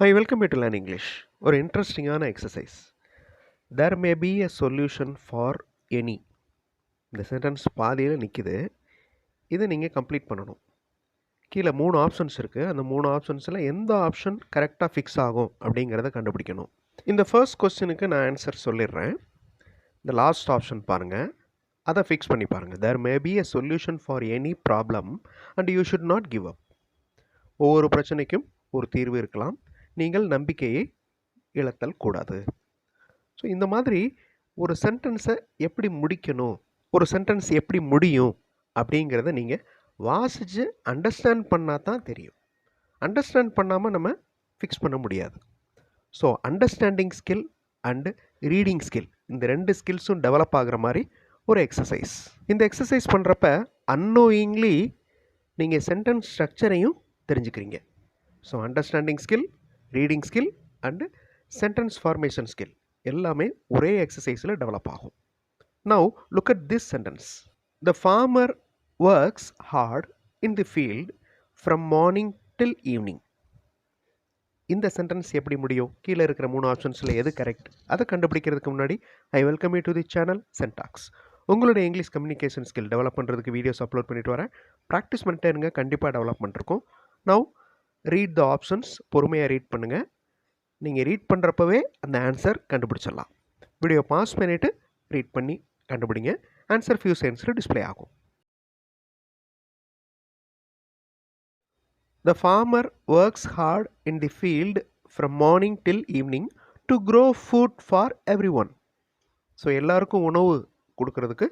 Hi welcome to learn English ஒரு இன்ட்ரெஸ்டிங்கான exercise there may be a solution for any இந்த sentence பாதியில் நிற்கிது இதை நீங்கள் கம்ப்ளீட் பண்ணணும். கீழே மூணு ஆப்ஷன்ஸ் இருக்குது அந்த மூணு ஆப்ஷன்ஸில் எந்த ஆப்ஷன் கரெக்டாக ஃபிக்ஸ் ஆகும் அப்படிங்கிறத கண்டுபிடிக்கணும். இந்த ஃபர்ஸ்ட் கொஸ்டினுக்கு நான் ஆன்சர் சொல்லிடுறேன். இந்த லாஸ்ட் ஆப்ஷன் பாருங்கள் அதை ஃபிக்ஸ் பண்ணி பாருங்கள் there may be a solution for any problem and you should not give up ஒவ்வொரு பிரச்சனைக்கும் ஒரு தீர்வு இருக்கலாம். நீங்கள் நம்பிக்கையை இழத்தல் கூடாது. ஸோ இந்த மாதிரி ஒரு சென்டென்ஸை எப்படி முடிக்கணும்? ஒரு சென்டென்ஸ் எப்படி முடியும்? அப்படிங்கிறத நீங்கள் வாசித்து அண்டர்ஸ்டாண்ட் பண்ணால் தான் தெரியும். அண்டர்ஸ்டாண்ட் பண்ணாமல் நம்ம ஃபிக்ஸ் பண்ண முடியாது. So understanding skill and reading skill இந்த ரெண்டு ஸ்கில்ஸும் டெவலப் ஆகிற மாதிரி ஒரு எக்ஸசைஸ் இந்த எக்ஸசைஸ் பண்ணுறப்ப அன்னோயிங்லி நீங்கள் சென்டென்ஸ் ஸ்ட்ரக்சரையும் தெரிஞ்சுக்கிறீங்க. So understanding skill reading skill and sentence formation skill எல்லாமே ஒரே எக்ஸசைஸில் டெவலப் ஆகும். Now look at this sentence the farmer works hard in the field from morning till evening இந்த சென்டென்ஸ் எப்படி முடியும்? கீழே இருக்கிற மூணு ஆப்ஷன்ஸில் எது கரெக்ட் அதை கண்டுபிடிக்கிறதுக்கு முன்னாடி I welcome you to the channel Sentax உங்களுடைய இங்கிலீஷ் கம்யூனிகேஷன் ஸ்கில் டெவலப் பண்ணுறதுக்கு வீடியோஸ் அப்லோட் பண்ணிட்டு வரேன். ப்ராக்டிஸ் பண்ணிட்டே இருங்க. கண்டிப்பாக டெவலப் பண்ணிருக்கோம் நவ் ரீட் த ஆப்ஷன்ஸ் பொறுமையாக ரீட் பண்ணுங்கள் நீங்கள் ரீட் பண்ணுறப்பவே அந்த ஆன்சர் கண்டுபிடிச்சிடலாம். வீடியோ பாஸ் பண்ணிவிட்டு ரீட் பண்ணி கண்டுபிடிங்க. ஆன்சர் ஃபியூ செகண்ட்ஸில் டிஸ்ப்ளே ஆகும். The farmer works hard in the field from morning till evening to grow food for everyone so எல்லாருக்கும் உணவு கொடுக்கறதுக்கு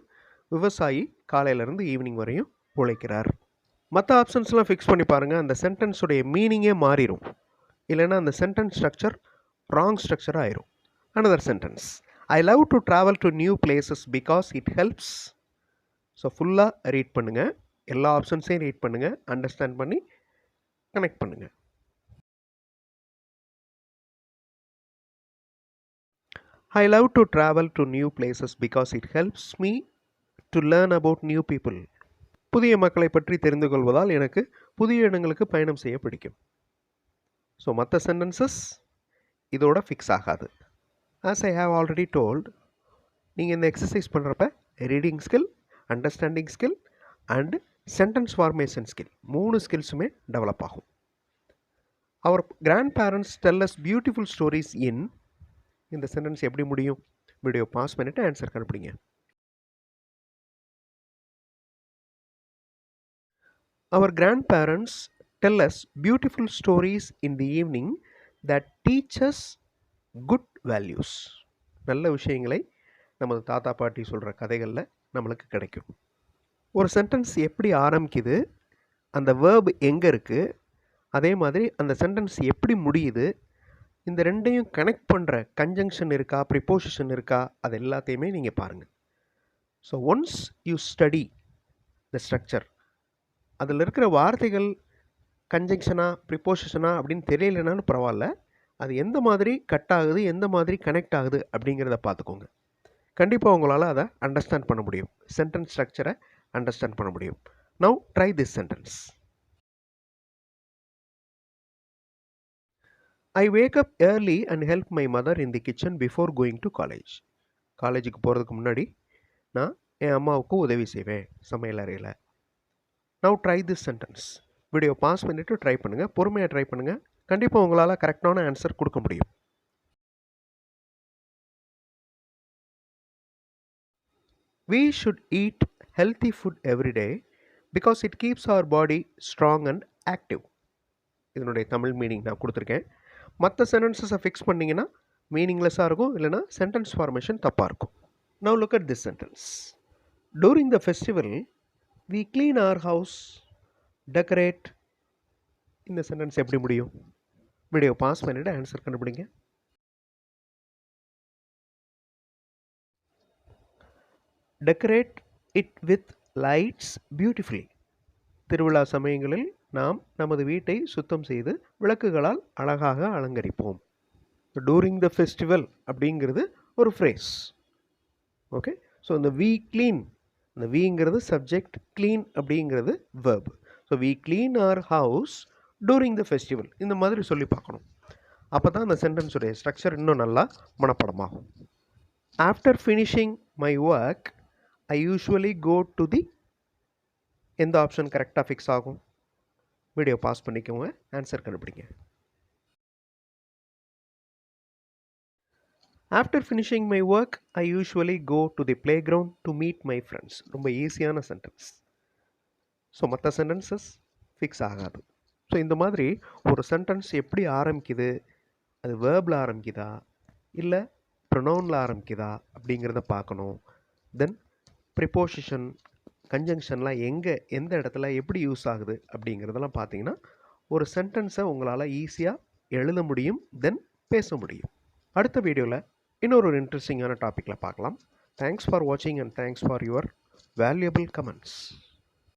விவசாயி காலையிலேருந்து ஈவினிங் வரையும் உழைக்கிறார். மற்ற ஆப்ஷன்ஸ்லாம் ஃபிக்ஸ் பண்ணி பாருங்கள் அந்த சென்டென்ஸுடைய மீனிங்கே மாறிடும் இல்லைன்னா அந்த சென்டென்ஸ் ஸ்ட்ரக்சர் ராங் ஸ்ட்ரக்சர் ஆயிரும். Another sentence I love to travel to new places because it helps so ஃபுல்லாக ரீட் பண்ணுங்கள் எல்லா ஆப்ஷன்ஸையும் ரீட் பண்ணுங்கள் அண்டர்ஸ்டாண்ட் பண்ணி கனெக்ட் பண்ணுங்கள் I love to travel to new places because it helps me to learn about new people புதிய மக்களை பற்றி தெரிந்து கொள்வதால் எனக்கு புதிய இடங்களுக்கு பயணம் செய்ய பிடிக்கும். ஸோ மற்ற சென்டென்சஸ் இதோட ஃபிக்ஸ் ஆகாது. As I have already told நீங்கள் இந்த எக்ஸசைஸ் பண்ணுறப்ப reading skill understanding skill and sentence formation skill மூணு ஸ்கில்ஸுமே டெவலப் ஆகும். Our grandparents tells beautiful stories in இந்த சென்டென்ஸ் எப்படி முடியும்? வீடியோ பாஸ் பண்ணிவிட்டு ஆன்சர் கண்டுபிடிங்க. Our grandparents tell us beautiful stories in the evening that teach us good values. நல்ல விஷயங்களை நமது தாத்தா பாட்டி சொல்கிற கதைகளில் நம்மளுக்கு கிடைக்கும். ஒரு சென்டென்ஸ் எப்படி ஆரம்பிக்குது? அந்த வேர்ப் எங்கே இருக்குது அதே மாதிரி அந்த சென்டென்ஸ் எப்படி முடியுது? இந்த ரெண்டையும் கனெக்ட் பண்ணுற கன்ஜங்ஷன் இருக்கா? ப்ரிப்போசிஷன் இருக்கா? அது எல்லாத்தையுமே நீங்கள் பாருங்கள் so once you study the structure அதில் இருக்கிற வார்த்தைகள் கன்ஜங்ஷனா ப்ரிப்போசிஷனா அப்படின்னு தெரியலனாலும் பரவாயில்ல. அது எந்த மாதிரி கட் ஆகுது எந்த மாதிரி கனெக்ட் ஆகுது அப்படிங்கிறத பார்த்துக்கோங்க. கண்டிப்பாக உங்களால் அதை அண்டர்ஸ்டாண்ட் பண்ண முடியும். சென்டென்ஸ் ஸ்ட்ரக்சரை அண்டர்ஸ்டாண்ட் பண்ண முடியும். Now try this sentence I wake up early and help my mother in the kitchen before going to college காலேஜுக்கு போகிறதுக்கு முன்னாடி நான் என் அம்மாவுக்கு உதவி செய்வேன் சமையல் அறையில். Now try this sentence video pass பண்ணிவிட்டு ட்ரை பண்ணுங்கள் பொறுமையாக ட்ரை பண்ணுங்கள் கண்டிப்பாக உங்களால் கரெக்டான ஆன்சர் கொடுக்க முடியும். We should eat healthy food everyday because it keeps our body strong and active இதனுடைய தமிழ் மீனிங் நான் கொடுத்துருக்கேன். மற்ற சென்டென்சஸை ஃபிக்ஸ் பண்ணிங்கன்னா மீனிங்லெஸ்ஸாக இருக்கும். இல்லைனா சென்டென்ஸ் ஃபார்மேஷன் தப்பாக இருக்கும். Now look at this sentence during the festival we clean our house decorate இந்த சென்டென்ஸ் எப்படி முடியும்? வீடியோ பாஸ் பண்ணிவிட்டு ஆன்சர் கண்டுபிடிங்க. Decorate it with lights beautifully திருவிழா சமயங்களில் நாம் நமது வீட்டை சுத்தம் செய்து விளக்குகளால் அழகாக அலங்கரிப்போம். டூரிங் த ஃபெஸ்டிவல் அப்படிங்கிறது ஒரு ஃப்ரேஸ் ஓகே ஸோ இந்த வீ க்ளீன் இந்த விங்கிறது சப்ஜெக்ட் க்ளீன் அப்படிங்கிறது verb so we clean our house during the festival இந்த மாதிரி சொல்லி பார்க்கணும். அப்போ தான் அந்த சென்டென்ஸுடைய ஸ்ட்ரக்சர் இன்னும் நல்லா மனப்படமாகும். After finishing my work I usually go to the எந்த ஆப்ஷன் கரெக்டாக ஃபிக்ஸ் ஆகும்? வீடியோ பாஸ் பண்ணிக்கோங்க. ஆன்சர் கண்டுபிடிங்க. After finishing my work I usually go to the playground to meet my friends ரொம்ப ஈஸியான சென்டென்ஸ் ஸோ மற்ற சென்டென்சஸ் ஃபிக்ஸ் ஆகாது. So இந்த மாதிரி ஒரு சென்டென்ஸ் எப்படி ஆரம்பிக்குது? அது வேர்பில் ஆரம்பிக்குதா? இல்லை ப்ரொனவுனில் ஆரம்பிக்குதா? அப்படிங்கிறத பார்க்கணும். தென் ப்ரிப்போசிஷன் கன்ஜங்ஷன்லாம் எங்கே எந்த இடத்துல எப்படி யூஸ் ஆகுது? அப்படிங்கிறதெல்லாம் பார்த்தீங்கன்னா ஒரு சென்டென்ஸை உங்களால் ஈஸியாக எழுத முடியும் தென் பேச முடியும். அடுத்த வீடியோவில் இன்னொரு ஒரு இன்ட்ரெஸ்டிங்கான டாப்பிக்கில் பார்க்கலாம். தேங்க்ஸ் ஃபார் வாட்சிங் and thanks for your valuable comments